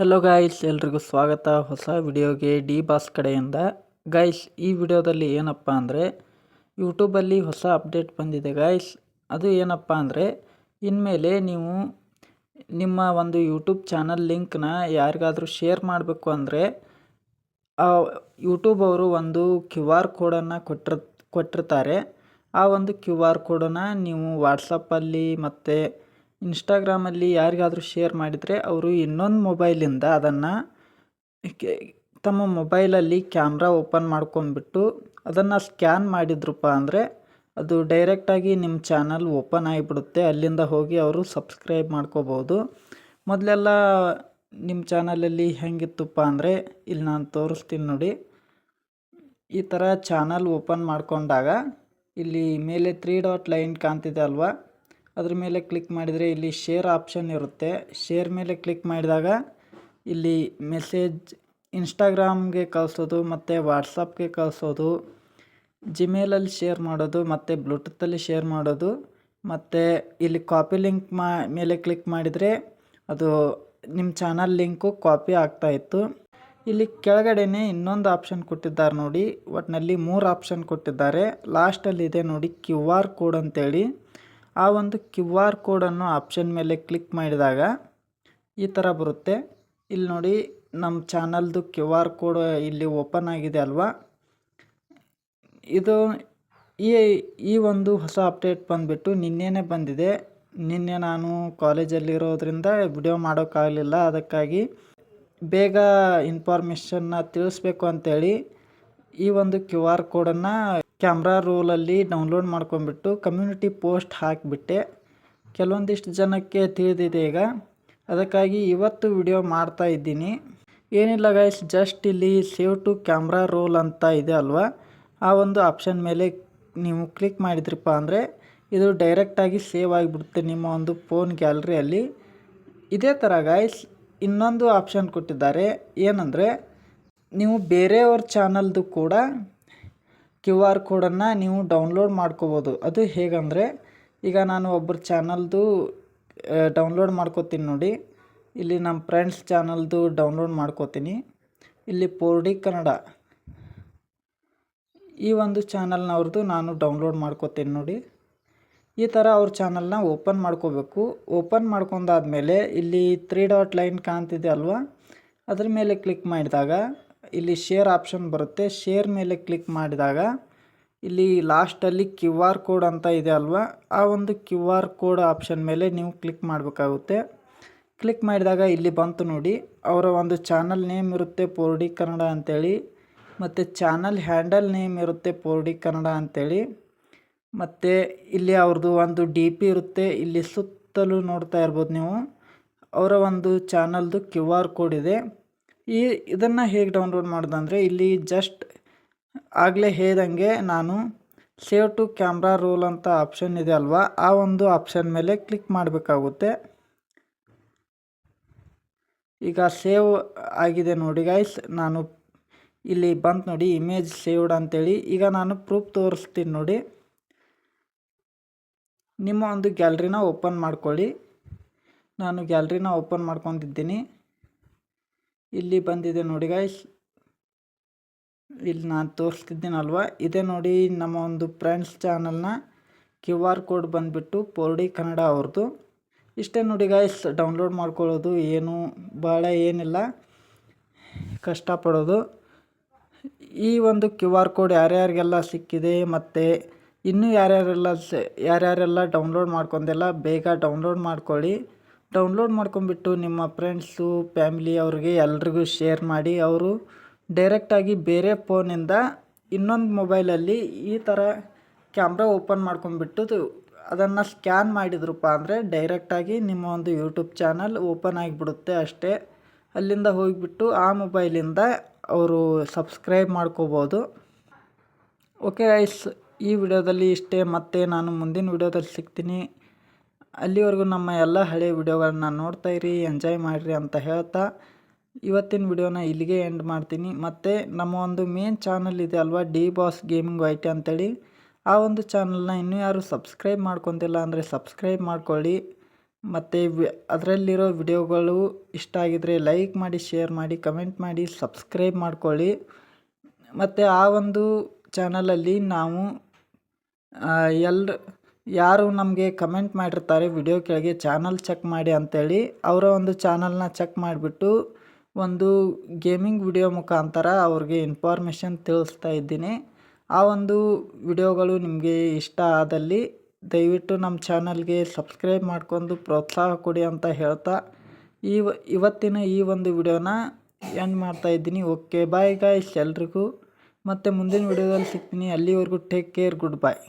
Hello guys ಎಲ್ರಿಗೂ ಸ್ವಾಗತ. ಹೊಸ ವಿಡಿಯೋಗೆ ಡಿ ಬಾಸ್ ಕಡೆಯಿಂದ. ಗಾಯ್ಸ್ ಈ ವಿಡಿಯೋದಲ್ಲಿ ಏನಪ್ಪ ಅಂದರೆ ಯೂಟ್ಯೂಬಲ್ಲಿ ಹೊಸ ಅಪ್ಡೇಟ್ ಬಂದಿದೆ ಗಾಯ್ಸ್ ಅದು ಏನಪ್ಪ ಅಂದರೆ, ಇನ್ಮೇಲೆ ನೀವು ನಿಮ್ಮ ಒಂದು ಯೂಟ್ಯೂಬ್ ಚಾನಲ್ ಲಿಂಕ್ನ ಯಾರಿಗಾದರೂ ಶೇರ್ ಮಾಡಬೇಕು ಅಂದರೆ ಯೂಟ್ಯೂಬ್ ಅವರು ಒಂದು ಕ್ಯೂ ಆರ್ ಕೋಡನ್ನು ಕೊಟ್ಟಿರ್ ಕೊಟ್ಟಿರ್ತಾರೆ. ಆ ಒಂದು ಕ್ಯೂ ಆರ್ ಕೋಡನ್ನು ನೀವು ವಾಟ್ಸಪ್ಪಲ್ಲಿ ಮತ್ತು ಇನ್ಸ್ಟಾಗ್ರಾಮಲ್ಲಿ ಯಾರಿಗಾದರೂ ಶೇರ್ ಮಾಡಿದರೆ ಅವರು ಇನ್ನೊಂದು ಮೊಬೈಲಿಂದ ಅದನ್ನು ತಮ್ಮ ಮೊಬೈಲಲ್ಲಿ ಕ್ಯಾಮ್ರಾ ಓಪನ್ ಮಾಡ್ಕೊಂಡ್ಬಿಟ್ಟು ಅದನ್ನು ಸ್ಕ್ಯಾನ್ ಮಾಡಿದ್ರಪ್ಪ ಅಂದರೆ ಅದು ಡೈರೆಕ್ಟಾಗಿ ನಿಮ್ಮ ಚಾನಲ್ ಓಪನ್ ಆಗಿಬಿಡುತ್ತೆ. ಅಲ್ಲಿಂದ ಹೋಗಿ ಅವರು ಸಬ್ಸ್ಕ್ರೈಬ್ ಮಾಡ್ಕೋಬೋದು. ಮೊದಲೆಲ್ಲ ನಿಮ್ಮ ಚಾನಲಲ್ಲಿ ಹೆಂಗಿತ್ತಪ್ಪ ಅಂದರೆ ಇಲ್ಲಿ ನಾನು ತೋರಿಸ್ತೀನಿ ನೋಡಿ. ಈ ಥರ ಚಾನಲ್ ಓಪನ್ ಮಾಡಿಕೊಂಡಾಗ ಇಲ್ಲಿ ಮೇಲೆ ತ್ರೀ ಡಾಟ್ ಲೈನ್ ಕಾಣ್ತಿದೆ ಅಲ್ವಾ? ಅದ್ರ ಮೇಲೆ ಕ್ಲಿಕ್ ಮಾಡಿದರೆ ಇಲ್ಲಿ ಶೇರ್ ಆಪ್ಷನ್ ಇರುತ್ತೆ. ಶೇರ್ ಮೇಲೆ ಕ್ಲಿಕ್ ಮಾಡಿದಾಗ ಇಲ್ಲಿ ಮೆಸೇಜ್ ಇನ್ಸ್ಟಾಗ್ರಾಮ್ಗೆ ಕಳಿಸೋದು, ಮತ್ತು ವಾಟ್ಸಪ್ಗೆ ಕಳಿಸೋದು ಜಿಮೇಲಲ್ಲಿ ಶೇರ್ ಮಾಡೋದು, ಮತ್ತು ಬ್ಲೂಟೂತಲ್ಲಿ ಶೇರ್ ಮಾಡೋದು, ಮತ್ತು ಇಲ್ಲಿ ಕಾಪಿ ಲಿಂಕ್ ಮಾ, ಮೇಲೆ ಕ್ಲಿಕ್ ಮಾಡಿದರೆ ಅದು ನಿಮ್ಮ ಚಾನಲ್ ಲಿಂಕು ಕಾಪಿ ಆಗ್ತಾಯಿತ್ತು ಇಲ್ಲಿ ಕೆಳಗಡೆನೇ ಇನ್ನೊಂದು ಆಪ್ಷನ್ ಕೊಟ್ಟಿದ್ದಾರೆ ನೋಡಿ. ಒಟ್ಟಿನಲ್ಲಿ ಮೂರು ಆಪ್ಷನ್ ಕೊಟ್ಟಿದ್ದಾರೆ. ಲಾಸ್ಟಲ್ಲಿ ಇದೆ ನೋಡಿ ಕ್ಯೂ ಆರ್ ಕೋಡ್ ಅಂತೇಳಿ. ಆ ಒಂದು ಕ್ಯೂ ಆರ್ ಕೋಡನ್ನು ಆಪ್ಷನ್ ಮೇಲೆ ಕ್ಲಿಕ್ ಮಾಡಿದಾಗ ಈ ಥರ ಬರುತ್ತೆ. ಇಲ್ಲಿ ನೋಡಿ, ನಮ್ಮ ಚಾನಲ್ದು ಕ್ಯೂ ಆರ್ ಕೋಡ್ ಇಲ್ಲಿ ಓಪನ್ ಆಗಿದೆ ಅಲ್ವಾ? ಇದು ಈ ಈ ಒಂದು ಹೊಸ ಅಪ್ಡೇಟ್ ಬಂದುಬಿಟ್ಟು ನಿನ್ನೆನೇ ಬಂದಿದೆ. ನಿನ್ನೆ ನಾನು ಕಾಲೇಜಲ್ಲಿರೋದ್ರಿಂದ ವಿಡಿಯೋ ಮಾಡೋಕ್ಕಾಗಲಿಲ್ಲ. ಅದಕ್ಕಾಗಿ ಬೇಗ ಇನ್ಫಾರ್ಮೇಷನ್ನ ತಿಳಿಸ್ಬೇಕು ಅಂತೇಳಿ ಈ ಒಂದು ಕ್ಯೂ ಆರ್ ಕೋಡನ್ನು ಕ್ಯಾಮ್ರಾ ರೋಲಲ್ಲಿ ಡೌನ್ಲೋಡ್ ಮಾಡ್ಕೊಂಬಿಟ್ಟು ಕಮ್ಯುನಿಟಿ ಪೋಸ್ಟ್ ಹಾಕಿಬಿಟ್ಟೆ. ಕೆಲವೊಂದಿಷ್ಟು ಜನಕ್ಕೆ ತಿಳಿದಿದೆ ಈಗ. ಅದಕ್ಕಾಗಿ ಇವತ್ತು ವಿಡಿಯೋ ಮಾಡ್ತಾ ಇದ್ದೀನಿ. ಏನಿಲ್ಲ ಗೈಸ್ ಜಸ್ಟ್ ಇಲ್ಲಿ ಸೇವ್ ಟು ಕ್ಯಾಮ್ರಾ ರೋಲ್ ಅಂತ ಇದೆ ಅಲ್ವಾ? ಆ ಒಂದು ಆಪ್ಷನ್ ಮೇಲೆ ನೀವು ಕ್ಲಿಕ್ ಮಾಡಿದ್ರಪ್ಪ ಅಂದರೆ ಇದು ಡೈರೆಕ್ಟಾಗಿ ಸೇವ್ ಆಗಿಬಿಡುತ್ತೆ ನಿಮ್ಮ ಒಂದು ಫೋನ್ ಗ್ಯಾಲರಿಯಲ್ಲಿ ಇದೇ ಥರ ಗಾಯ್ಸ್ ಇನ್ನೊಂದು ಆಪ್ಷನ್ ಕೊಟ್ಟಿದ್ದಾರೆ. ಏನಂದರೆ, ನೀವು ಬೇರೆಯವ್ರ ಚಾನಲ್ದು ಕೂಡ ಕ್ಯೂ ಆರ್ ಕೋಡನ್ನು ನೀವು ಡೌನ್ಲೋಡ್ ಮಾಡ್ಕೋಬೋದು. ಅದು ಹೇಗಂದರೆ, ಈಗ ನಾನು ಒಬ್ಬರ ಚಾನಲ್ದು ಡೌನ್ಲೋಡ್ ಮಾಡ್ಕೋತೀನಿ ನೋಡಿ. ಇಲ್ಲಿ ನಮ್ಮ ಫ್ರೆಂಡ್ಸ್ ಚಾನಲ್ದು ಡೌನ್ಲೋಡ್ ಮಾಡ್ಕೋತೀನಿ. ಇಲ್ಲಿ ಪೋರ್ಡಿ ಕನ್ನಡ. ಈ ಒಂದು ಚಾನಲ್ನವ್ರದ್ದು ನಾನು ಡೌನ್ಲೋಡ್ ಮಾಡ್ಕೋತೀನಿ ನೋಡಿ. ಈ ಥರ ಅವ್ರ ಚಾನಲ್ನ ಓಪನ್ ಮಾಡ್ಕೋಬೇಕು. ಓಪನ್ ಮಾಡ್ಕೊಂಡಾದ್ಮೇಲೆ ಇಲ್ಲಿ ತ್ರೀ ಡಾಟ್ ಲೈನ್ ಕಾಣ್ತಿದೆ ಅಲ್ವಾ? ಅದ್ರ ಮೇಲೆ ಕ್ಲಿಕ್ ಮಾಡಿದಾಗ ಇಲ್ಲಿ ಶೇರ್ ಆಪ್ಷನ್ ಬರುತ್ತೆ. ಶೇರ್ ಮೇಲೆ ಕ್ಲಿಕ್ ಮಾಡಿದಾಗ ಇಲ್ಲಿ ಲಾಸ್ಟಲ್ಲಿ ಕ್ಯೂ ಆರ್ ಕೋಡ್ ಅಂತ ಇದೆ ಅಲ್ವಾ? ಆ ಒಂದು ಕ್ಯೂ ಆರ್ ಕೋಡ್ ಆಪ್ಷನ್ ಮೇಲೆ ನೀವು ಕ್ಲಿಕ್ ಮಾಡಬೇಕಾಗುತ್ತೆ. ಕ್ಲಿಕ್ ಮಾಡಿದಾಗ ಇಲ್ಲಿ ಬಂತು ನೋಡಿ. ಅವರ ಒಂದು ಚಾನಲ್ ನೇಮ್ ಇರುತ್ತೆ ಪೋರ್ಡಿ ಕನ್ನಡ ಅಂಥೇಳಿ ಮತ್ತು ಚಾನಲ್ ಹ್ಯಾಂಡಲ್ ನೇಮ್ ಇರುತ್ತೆ ಪೋರ್ಡಿ ಕನ್ನಡ ಅಂಥೇಳಿ ಮತ್ತು ಇಲ್ಲಿ ಅವ್ರದ್ದು ಒಂದು ಡಿ ಪಿ ಇರುತ್ತೆ. ಇಲ್ಲಿ ಸುತ್ತಲೂ ನೋಡ್ತಾ ಇರ್ಬೋದು ನೀವು. ಅವರ ಒಂದು ಚಾನಲ್ದು ಕ್ಯೂ ಆರ್ ಕೋಡ್ ಇದೆ. ಈ ಇದನ್ನು ಹೇಗೆ ಡೌನ್ಲೋಡ್ ಮಾಡೋದಂದರೆ ಇಲ್ಲಿ ಜಸ್ಟ್ ಆಗಲೇ ಹೇಳ್ದಂಗೆ ನಾನು ಸೇವ್ ಟು ಕ್ಯಾಮ್ರಾ ರೋಲ್ ಅಂತ ಆಪ್ಷನ್ ಇದೆ ಅಲ್ವಾ? ಆ ಒಂದು ಆಪ್ಷನ್ ಮೇಲೆ ಕ್ಲಿಕ್ ಮಾಡಬೇಕಾಗುತ್ತೆ. ಈಗ ಸೇವ್ ಆಗಿದೆ ನೋಡಿ ಗೈಸ್ ನಾನು ಇಲ್ಲಿ ಬಂತು ನೋಡಿ ಇಮೇಜ್ ಸೇವ್ಡ್ ಅಂತೇಳಿ. ಈಗ ನಾನು ಪ್ರೂಫ್ ತೋರಿಸ್ತೀನಿ ನೋಡಿ. ನಿಮ್ಮ ಒಂದು ಗ್ಯಾಲ್ರಿನ ಓಪನ್ ಮಾಡ್ಕೊಳ್ಳಿ. ನಾನು ಗ್ಯಾಲ್ರಿನ ಓಪನ್ ಮಾಡ್ಕೊತಿದ್ದೀನಿ ಇಲ್ಲಿ ಬಂದಿದೆ ನೋಡಿ ಗಾಯ್ಸ್ ಇಲ್ಲಿ ನಾನು ತೋರಿಸ್ತಿದ್ದೀನಲ್ವ? ಇದೇ ನೋಡಿ ನಮ್ಮ ಒಂದು ಫ್ರೆಂಡ್ಸ್ ಚಾನಲ್ನ ಕ್ಯೂ ಆರ್ ಕೋಡ್ ಬಂದುಬಿಟ್ಟು ಪೋರ್ಡಿ ಕನ್ನಡ ಅವ್ರದ್ದು ಇಷ್ಟೇ ನೋಡಿ ಗಾಯ್ಸ್ ಡೌನ್ಲೋಡ್ ಮಾಡ್ಕೊಳ್ಳೋದು ಏನು ಭಾಳ ಏನಿಲ್ಲ. ಕಷ್ಟಪಡೋದು. ಈ ಒಂದು ಕ್ಯೂ ಆರ್ ಕೋಡ್ ಯಾರ್ಯಾರಿಗೆಲ್ಲ ಸಿಕ್ಕಿದೆ ಮತ್ತು ಇನ್ನೂ ಯಾರ್ಯಾರೆಲ್ಲ ಯಾರ್ಯಾರೆಲ್ಲ ಡೌನ್ಲೋಡ್ ಮಾಡ್ಕೊಂಡೆಲ್ಲ, ಬೇಗ ಡೌನ್ಲೋಡ್ ಮಾಡ್ಕೊಳ್ಳಿ. ಡೌನ್ಲೋಡ್ ಮಾಡ್ಕೊಂಬಿಟ್ಟು ನಿಮ್ಮ ಫ್ರೆಂಡ್ಸು ಫ್ಯಾಮಿಲಿ ಅವ್ರಿಗೆ ಎಲ್ರಿಗೂ ಶೇರ್ ಮಾಡಿ. ಅವರು ಡೈರೆಕ್ಟಾಗಿ ಬೇರೆ ಫೋನಿಂದ ಇನ್ನೊಂದು ಮೊಬೈಲಲ್ಲಿ ಈ ಥರ ಕ್ಯಾಮ್ರಾ ಓಪನ್ ಮಾಡ್ಕೊಂಬಿಟ್ಟು ಅದನ್ನು ಸ್ಕ್ಯಾನ್ ಮಾಡಿದ್ರಪ್ಪ ಅಂದರೆ ಡೈರೆಕ್ಟಾಗಿ ನಿಮ್ಮ ಒಂದು ಯೂಟ್ಯೂಬ್ ಚಾನಲ್ ಓಪನ್ ಆಗಿಬಿಡುತ್ತೆ ಅಷ್ಟೇ. ಅಲ್ಲಿಂದ ಹೋಗಿಬಿಟ್ಟು ಆ ಮೊಬೈಲಿಂದ ಅವರು ಸಬ್ಸ್ಕ್ರೈಬ್ ಮಾಡ್ಕೋಬೋದು. ಓಕೆ ಐಸ್ ಈ ವಿಡಿಯೋದಲ್ಲಿ ಇಷ್ಟೇ. ಮತ್ತೆ ನಾನು ಮುಂದಿನ ವಿಡಿಯೋದಲ್ಲಿ ಸಿಗ್ತೀನಿ. ಅಲ್ಲಿವರೆಗೂ ನಮ್ಮ ಎಲ್ಲ ಹಳೆಯ ವಿಡಿಯೋಗಳನ್ನ ನೋಡ್ತಾ ಇರಿ, ಎಂಜಾಯ್ ಮಾಡಿರಿ ಅಂತ ಹೇಳ್ತಾ ಇವತ್ತಿನ ವಿಡಿಯೋನ ಇಲ್ಲಿಗೆ ಎಂಡ್ ಮಾಡ್ತೀನಿ. ಮತ್ತು ನಮ್ಮ ಒಂದು ಮೇನ್ ಚಾನಲ್ ಇದೆ ಅಲ್ವಾ ಡಿ ಬಾಸ್ ಗೇಮಿಂಗ್ ವೈಟಿ ಅಂತೇಳಿ. ಆ ಒಂದು ಚಾನಲ್ನ ಇನ್ನೂ ಯಾರು ಸಬ್ಸ್ಕ್ರೈಬ್ ಮಾಡ್ಕೊತಿಲ್ಲ ಅಂದರೆ ಸಬ್ಸ್ಕ್ರೈಬ್ ಮಾಡ್ಕೊಳ್ಳಿ. ಮತ್ತು ವಿ, ಅದರಲ್ಲಿರೋ ವಿಡಿಯೋಗಳು ಇಷ್ಟ ಆಗಿದರೆ ಲೈಕ್ ಮಾಡಿ ಶೇರ್ ಮಾಡಿ ಕಮೆಂಟ್ ಮಾಡಿ ಸಬ್ಸ್ಕ್ರೈಬ್ ಮಾಡ್ಕೊಳ್ಳಿ. ಮತ್ತು ಆ ಒಂದು ಚಾನಲಲ್ಲಿ ನಾವು ಎಲ್ರು ಯಾರು ನಮಗೆ ಕಮೆಂಟ್ ಮಾಡಿರ್ತಾರೆ, ವಿಡಿಯೋ ಕೆಳಗೆ ಚಾನಲ್ ಚೆಕ್ ಮಾಡಿ ಅಂತೇಳಿ. ಅವರ ಒಂದು ಚಾನಲ್ನ ಚೆಕ್ ಮಾಡಿಬಿಟ್ಟು ಒಂದು ಗೇಮಿಂಗ್ ವಿಡಿಯೋ ಮುಖಾಂತರ ಅವ್ರಿಗೆ ಇನ್ಫಾರ್ಮೇಷನ್ ತಿಳಿಸ್ತಾ ಇದ್ದೀನಿ. ಆ ಒಂದು ವಿಡಿಯೋಗಳು ನಿಮಗೆ ಇಷ್ಟ ಆದಲ್ಲಿ ದಯವಿಟ್ಟು ನಮ್ಮ ಚಾನಲ್ಗೆ ಸಬ್ಸ್ಕ್ರೈಬ್ ಮಾಡ್ಕೊಂಡು ಪ್ರೋತ್ಸಾಹ ಕೊಡಿ ಅಂತ ಹೇಳ್ತಾ ಈ ಇವತ್ತಿನ ಈ ಒಂದು ವಿಡಿಯೋನ ಎಂಡ್ ಮಾಡ್ತಾ ಇದ್ದೀನಿ. ಓಕೆ, ಬಾಯ್ ಗಾಯ್ಸ್ ಎಲ್ರಿಗೂ. ಮತ್ತು ಮುಂದಿನ ವಿಡಿಯೋದಲ್ಲಿ ಸಿಗ್ತೀನಿ. ಅಲ್ಲಿವರೆಗೂ ಟೇಕ್ ಕೇರ್, ಗುಡ್ ಬಾಯ್